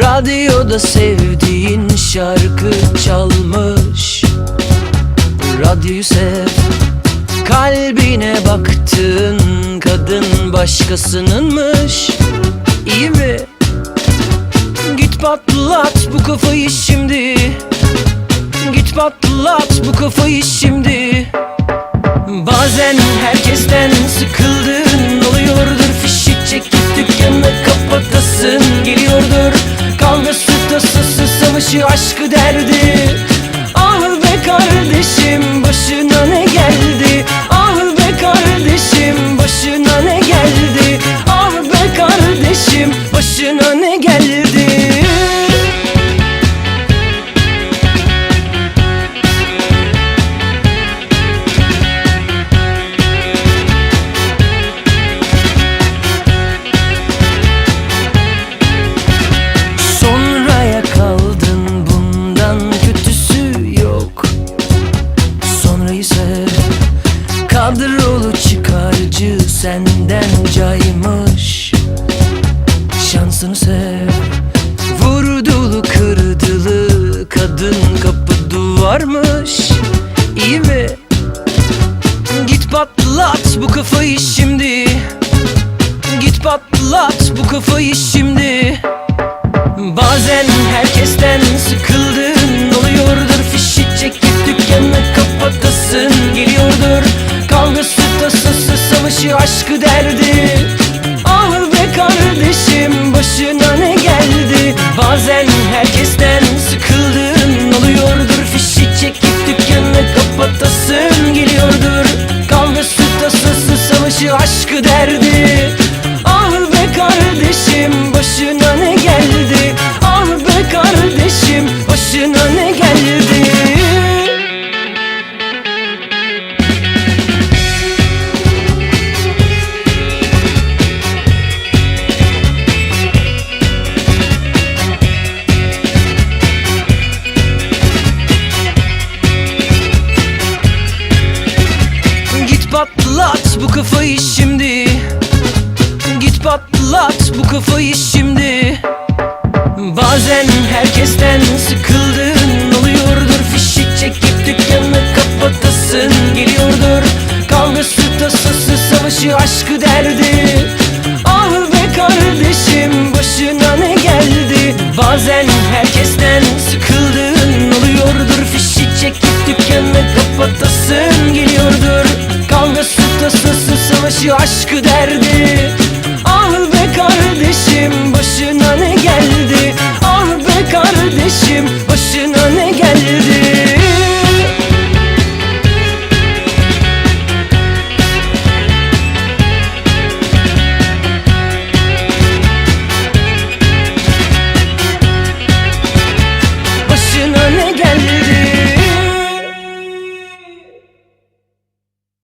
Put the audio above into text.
Radyoda sevdiğin şarkı çalmış. Radyoyu sev. Kalbine baktın kadın başkasınınmış. İyi mi? Git patlat bu kafayı şimdi. Git patlat bu kafayı şimdi kapatasın geliyordur. Kavgası tasası savaşı aşkı derdi. Ah be kardeşim başına ne geldi? Ah be kardeşim başına ne geldi? Ah be kardeşim başına ne geldi kapı duvarmış İyi mi? Git patlat bu kafayı şimdi. Git patlat bu kafayı şimdi. Bazen herkesten sıkıldın oluyordur. Fişi çekip dükkanı kapatasın geliyordur. Kavgası tasası savaşı aşkı derdi. Ah be kardeşim başına derdi Ah be kardeşim başına ne geldi? Ah be kardeşim başına ne geldi? Patlat bu kafayı bu kafayı şimdi? Bazen herkesten sıkıldın oluyordur. Fişi çekip dükkanı kapatasın geliyordur. Kavgası tasası savaşı aşkı derdi. Ah be kardeşim başına ne geldi? Bazen herkesten sıkıldın oluyordur. Fişi çekip dükkanı kapatasın geliyordur. Kavgası tasası savaşı aşkı derdi kardeşim başına ne geldi?